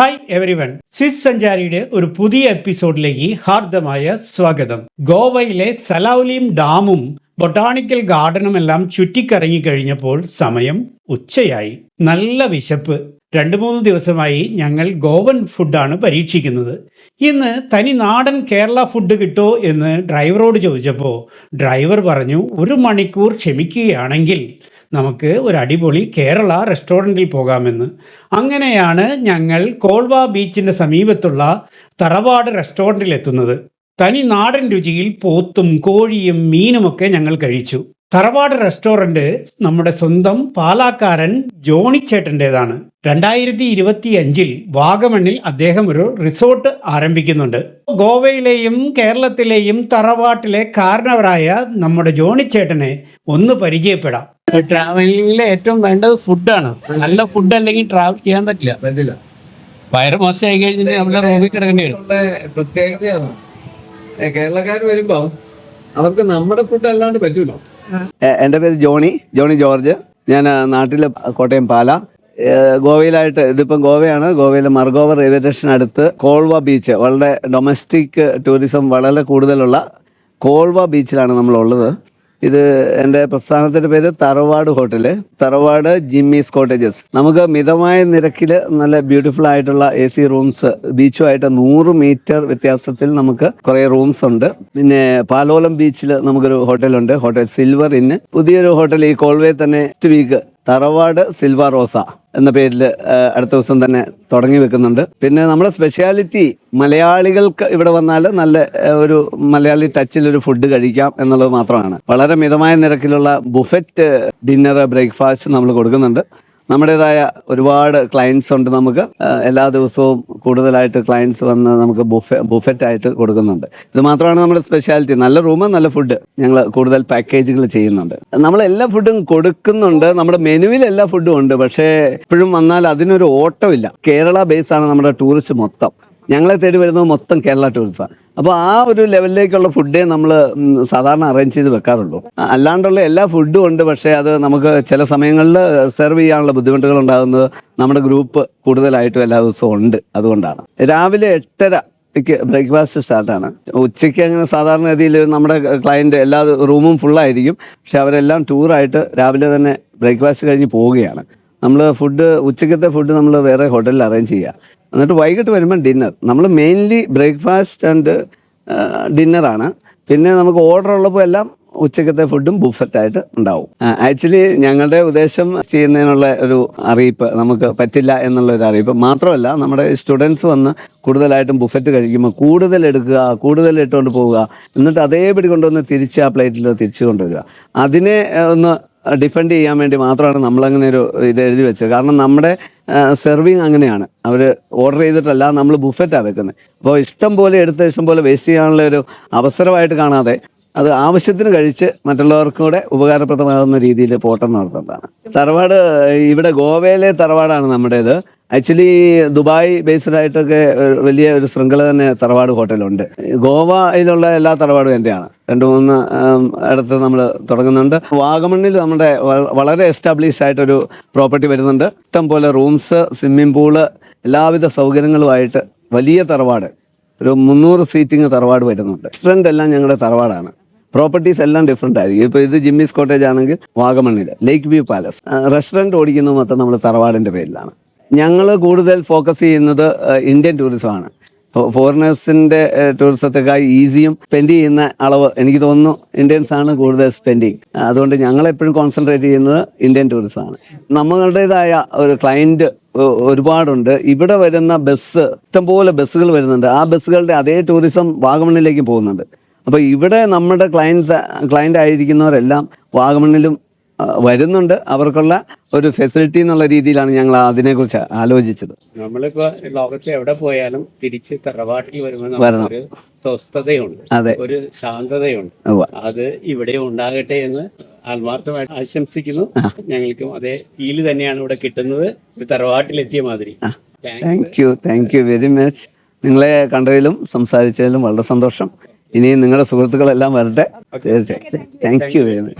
Hi everyone Swiss സഞ്ചാരിയുടെ ഒരു പുതിയ എപ്പിസോഡിലേക്ക് ഹാർദമായ സ്വാഗതം. ഗോവയിലെ സലൗലിയും ഡാമും ബൊട്ടാണിക്കൽ ഗാർഡനും എല്ലാം ചുറ്റിക്കറങ്ങി കഴിഞ്ഞപ്പോൾ സമയം ഉച്ചയായി. നല്ല വിശപ്പ്. രണ്ടു മൂന്ന് ദിവസമായി ഞങ്ങൾ ഗോവൻ ഫുഡാണ് പരീക്ഷിക്കുന്നത്. ഇന്ന് തനി നാടൻ കേരള ഫുഡ് കിട്ടോ എന്ന് ഡ്രൈവറോട് ചോദിച്ചപ്പോൾ ഡ്രൈവർ പറഞ്ഞു ഒരു മണിക്കൂർ ക്ഷമിക്കുകയാണെങ്കിൽ നമുക്ക് ഒരു അടിപൊളി കേരള റെസ്റ്റോറന്റിൽ പോകാമെന്ന്. അങ്ങനെയാണ് ഞങ്ങൾ കോൾവ ബീച്ചിന്റെ സമീപത്തുള്ള തറവാട് റെസ്റ്റോറന്റിൽ എത്തുന്നത്. തനി നാടൻ രുചിയിൽ പോത്തും കോഴിയും മീനുമൊക്കെ ഞങ്ങൾ കഴിച്ചു. തറവാട് റെസ്റ്റോറന്റ് നമ്മുടെ സ്വന്തം പാലാക്കാരൻ ജോണിച്ചേട്ടന്റെതാണ്. രണ്ടായിരത്തി ഇരുപത്തി അഞ്ചിൽ വാഗമണ്ണിൽ അദ്ദേഹം ഒരു റിസോർട്ട് ആരംഭിക്കുന്നുണ്ട്. ഗോവയിലെയും കേരളത്തിലെയും തറവാട്ടിലെ കാരണവരായ നമ്മുടെ ജോണിച്ചേട്ടനെ ഒന്ന് പരിചയപ്പെടാം. ട്രാവലിംഗിൽ ഏറ്റവും വേണ്ടത് ഫുഡാണ്. നല്ല ഫുഡ് അല്ലെങ്കിൽ ട്രാവൽ ചെയ്യാൻ പറ്റില്ല. പറ്റില്ല. വയറ് മോശമായി കഴിഞ്ഞിട്ട് നമ്മുടെ റൂമിൽ കിടക്കേണ്ടി വരും. പ്രത്യേകതയാണ്. കേരളക്കാർ വരുമ്പോ അവർക്ക് നമ്മുടെ ഫുഡ് അല്ലാണ്ട് പറ്റൂലോ. എന്റെ എന്റെ പേര് ജോണി ജോണി ജോർജ്. ഞാൻ നാട്ടിലെ കോട്ടയം പാല. ഗോവയിലായിട്ട് ഇതിപ്പം ഗോവയാണ്. ഗോവയിലെ മർഗോവർ റെയിൽവേ സ്റ്റേഷൻ അടുത്ത് കോൾവ ബീച്ച് വളരെ ഡൊമസ്റ്റിക് ടൂറിസം വളരെ കൂടുതലുള്ള കോൾവ ബീച്ചിലാണ് നമ്മളുള്ളത്. ഇത് എന്റെ പ്രസ്ഥാനത്തിന്റെ പേര് തറവാട് ഹോട്ടൽ തറവാട് ജിമ്മീസ് കോട്ടേജസ്. നമുക്ക് മിതമായ നിരക്കിൽ നല്ല ബ്യൂട്ടിഫുൾ ആയിട്ടുള്ള എ സി റൂംസ് ബീച്ചുമായിട്ട് നൂറ് മീറ്റർ വ്യത്യാസത്തിൽ നമുക്ക് കുറേ റൂംസ് ഉണ്ട്. പിന്നെ പാലോലം ബീച്ചിൽ നമുക്കൊരു ഹോട്ടലുണ്ട്. ഹോട്ടൽ സിൽവർ ഇന്ന്. പുതിയൊരു ഹോട്ടൽ ഈ കോൾവേ തന്നെ വീക്ക് തറവാട് സിൽവ റോസ എന്ന പേരിൽ അടുത്ത ദിവസം തന്നെ തുടങ്ങി വെക്കുന്നുണ്ട്. പിന്നെ നമ്മുടെ സ്പെഷ്യാലിറ്റി മലയാളികൾക്ക് ഇവിടെ വന്നാൽ നല്ല ഒരു മലയാളി ടച്ചിൽ ഒരു ഫുഡ് കഴിക്കാം എന്നുള്ളത് മാത്രമാണ്. വളരെ മിതമായ നിരക്കിലുള്ള ബുഫറ്റ് ഡിന്നർ ബ്രേക്ക്ഫാസ്റ്റ് നമ്മൾ കൊടുക്കുന്നുണ്ട്. നമ്മുടേതായ ഒരുപാട് ക്ലയൻസ് ഉണ്ട് നമുക്ക്. എല്ലാ ദിവസവും കൂടുതലായിട്ട് ക്ലയൻസ് വന്ന് നമുക്ക് ബുഫെ ബുഫറ്റ് ആയിട്ട് കൊടുക്കുന്നുണ്ട്. ഇത് മാത്രമാണ് നമ്മുടെ സ്പെഷ്യാലിറ്റി നല്ല റൂം നല്ല ഫുഡ് ഞങ്ങൾ കൂടുതൽ പാക്കേജുകൾ ചെയ്യുന്നുണ്ട്. നമ്മൾ എല്ലാ ഫുഡും കൊടുക്കുന്നുണ്ട്. നമ്മുടെ മെനുവിൽ എല്ലാ ഫുഡും ഉണ്ട്. പക്ഷേ ഇപ്പോഴും വന്നാൽ അതിനൊരു ഓട്ടമില്ല. കേരള ബേസ് ആണ് നമ്മുടെ ടൂറിസ്റ്റ് മൊത്തം. ഞങ്ങളെ തേടി വരുന്നത് മൊത്തം കേരള ടൂറിസ്റ്റാണ് അപ്പോൾ ആ ഒരു ലെവലിലേക്കുള്ള ഫുഡേ നമ്മൾ സാധാരണ അറേഞ്ച് ചെയ്ത് വെക്കാറുള്ളൂ. അല്ലാണ്ടുള്ള എല്ലാ ഫുഡും ഉണ്ട് പക്ഷേ അത് നമുക്ക് ചില സമയങ്ങളിൽ സെർവ് ചെയ്യാനുള്ള ബുദ്ധിമുട്ടുകൾ ഉണ്ടാകുന്നത് നമ്മുടെ ഗ്രൂപ്പ് കൂടുതലായിട്ടും എല്ലാ ദിവസവും ഉണ്ട്. അതുകൊണ്ടാണ്. രാവിലെ എട്ടര ക്ക് ബ്രേക്ക്ഫാസ്റ്റ് സ്റ്റാർട്ടാണ് ഉച്ചയ്ക്ക് അങ്ങനെ സാധാരണ രീതിയിൽ നമ്മുടെ ക്ലയന്റ് എല്ലാ റൂമും ഫുള്ളായിരിക്കും പക്ഷെ അവരെല്ലാം ടൂറായിട്ട് രാവിലെ തന്നെ ബ്രേക്ക്ഫാസ്റ്റ് കഴിഞ്ഞ് പോവുകയാണ്. നമ്മൾ ഫുഡ് ഉച്ചക്കത്തെ ഫുഡ് നമ്മൾ വേറെ ഹോട്ടലിൽ അറേഞ്ച് ചെയ്യുക എന്നിട്ട് വൈകിട്ട് വരുമ്പോൾ ഡിന്നർ നമ്മൾ മെയിൻലി ബ്രേക്ക്ഫാസ്റ്റ് ആൻഡ് ഡിന്നറാണ് പിന്നെ നമുക്ക് ഓർഡർ ഉള്ളപ്പോൾ എല്ലാം ഉച്ചക്കത്തെ ഫുഡും ബുഫറ്റായിട്ട് ഉണ്ടാവും. ആക്ച്വലി ഞങ്ങളുടെ ഉദ്ദേശം ചെയ്യുന്നതിനുള്ള ഒരു അറിയിപ്പ് നമുക്ക് പറ്റില്ല എന്നുള്ള ഒരു അറിയിപ്പ് മാത്രമല്ല നമ്മുടെ സ്റ്റുഡൻസ് വന്ന് കൂടുതലായിട്ടും ബുഫറ്റ് കഴിക്കുമ്പോൾ കൂടുതൽ എടുക്കുക കൂടുതൽ ഇട്ടുകൊണ്ട് പോവുക എന്നിട്ട് അതേപടി കൊണ്ടുവന്ന് തിരിച്ച് ആ പ്ലേറ്റിൽ തിരിച്ചു കൊണ്ടുവരിക. അതിനെ ഒന്ന് ഡിഫെൻഡ് ചെയ്യാൻ വേണ്ടി മാത്രമാണ് നമ്മളങ്ങനെ ഒരു ഇത് എഴുതി വെച്ചത്. കാരണം നമ്മുടെ സെർവിങ് അങ്ങനെയാണ്. അവർ ഓർഡർ ചെയ്തിട്ടല്ല നമ്മൾ ബുഫറ്റാണ് വെക്കുന്നത് അപ്പോൾ ഇഷ്ടം പോലെ എടുത്ത് ഇഷ്ടം പോലെ വേസ്റ്റ് ചെയ്യാനുള്ള ഒരു അവസരമായിട്ട് കാണാതെ അത് ആവശ്യത്തിന് കഴിച്ച് മറ്റുള്ളവർക്കും കൂടെ ഉപകാരപ്രദമാകുന്ന രീതിയിൽ പോട്ടം നടത്തുന്നതാണ്. തറവാട് ഇവിടെ ഗോവയിലെ തറവാടാണ് നമ്മുടേത്. ആക്ച്വലി ദുബായ് ബേസ്ഡ് ആയിട്ടൊക്കെ വലിയ ഒരു ശൃംഖല തന്നെ തറവാട് ഹോട്ടലുണ്ട്. ഗോവയിലുള്ള എല്ലാ തറവാടും എന്റെയാണ് രണ്ട് മൂന്ന് ഇടത്ത് നമ്മൾ തുടങ്ങുന്നുണ്ട്. വാഗമണ്ണിൽ നമ്മുടെ വളരെ എസ്റ്റാബ്ലിഷ് ആയിട്ടൊരു പ്രോപ്പർട്ടി വരുന്നുണ്ട്. ഇഷ്ടം പോലെ റൂംസ് സ്വിമ്മിംഗ് പൂൾ എല്ലാവിധ സൗകര്യങ്ങളുമായിട്ട് വലിയ തറവാട് ഒരു മുന്നൂറ് സീറ്റിംഗ് തറവാട് വരുന്നുണ്ട്. റെസ്റ്റോറന്റ് എല്ലാം ഞങ്ങളുടെ തറവാടാണ്. പ്രോപ്പർട്ടീസ് എല്ലാം ഡിഫറെന്റ് ആയിരിക്കും. ഇപ്പോൾ ഇത് ജിമ്മിസ് കോട്ടേജ് ആണെങ്കിൽ വാഗമണ്ണിൽ ലേക്ക് വ്യൂ പാലസ് റെസ്റ്റോറന്റ് ഓടിക്കുന്നത് മൊത്തം നമ്മൾ തറവാടിന്റെ പേരിലാണ്. ഞങ്ങൾ കൂടുതൽ ഫോക്കസ് ചെയ്യുന്നത് ഇന്ത്യൻ ടൂറിസമാണ് ഫോറിനേഴ്സിന്റെ ടൂറിസത്തെക്കാൾ ഈസിയും സ്പെൻഡ് ചെയ്യുന്ന അളവ് എനിക്ക് തോന്നുന്നു ഇന്ത്യൻസ് ആണ് കൂടുതൽ സ്പെൻഡിങ് അതുകൊണ്ട് ഞങ്ങൾ എപ്പോഴും കോൺസെൻട്രേറ്റ് ചെയ്യുന്നത് ഇന്ത്യൻ ടൂറിസം ടൂറിസമാണ് നമ്മളുടേതായ ഒരു ക്ലയന്റ് ഒരുപാടുണ്ട്. ഇവിടെ വരുന്ന ബസ് ഇഷ്ടംപോലെ ബസ്സുകൾ വരുന്നുണ്ട്. ആ ബസ്സുകളുടെ അതേ ടൂറിസം വാഗമണ്ണിലേക്ക് പോകുന്നുണ്ട്. അപ്പോൾ ഇവിടെ നമ്മുടെ ക്ലയൻസ് ക്ലയന്റ് ആയിരിക്കുന്നവരെല്ലാം വാഗമണ്ണിലും വരുന്നുണ്ട്. അവർക്കുള്ള ഒരു ഫെസിലിറ്റി എന്നുള്ള രീതിയിലാണ് ഞങ്ങൾ അതിനെക്കുറിച്ച് ആലോചിച്ചത്. നമ്മളിപ്പോ ലോകത്ത് എവിടെ പോയാലും തിരിച്ച് തറവാട്ടിൽ വരുമ്പോൾ. സ്വസ്ഥതയുണ്ട്. അതെ. ഒരു ശാന്തതയുണ്ട്. അത് ഇവിടെ ഉണ്ടാകട്ടെ എന്ന് ആത്മാർത്ഥമായിട്ട് ആശംസിക്കുന്നു. ഞങ്ങൾക്കും അതേ ഫീൽ തന്നെയാണ് ഇവിടെ കിട്ടുന്നത്. ഒരു തറവാട്ടിലെത്തിയ മാതിരി. Thank you thank you very much നിങ്ങളെ കണ്ടതിലും സംസാരിച്ചതിലും വളരെ സന്തോഷം. ഇനി നിങ്ങളുടെ സുഹൃത്തുക്കളെല്ലാം വരട്ടെ. തീർച്ചയായും. Thank you very much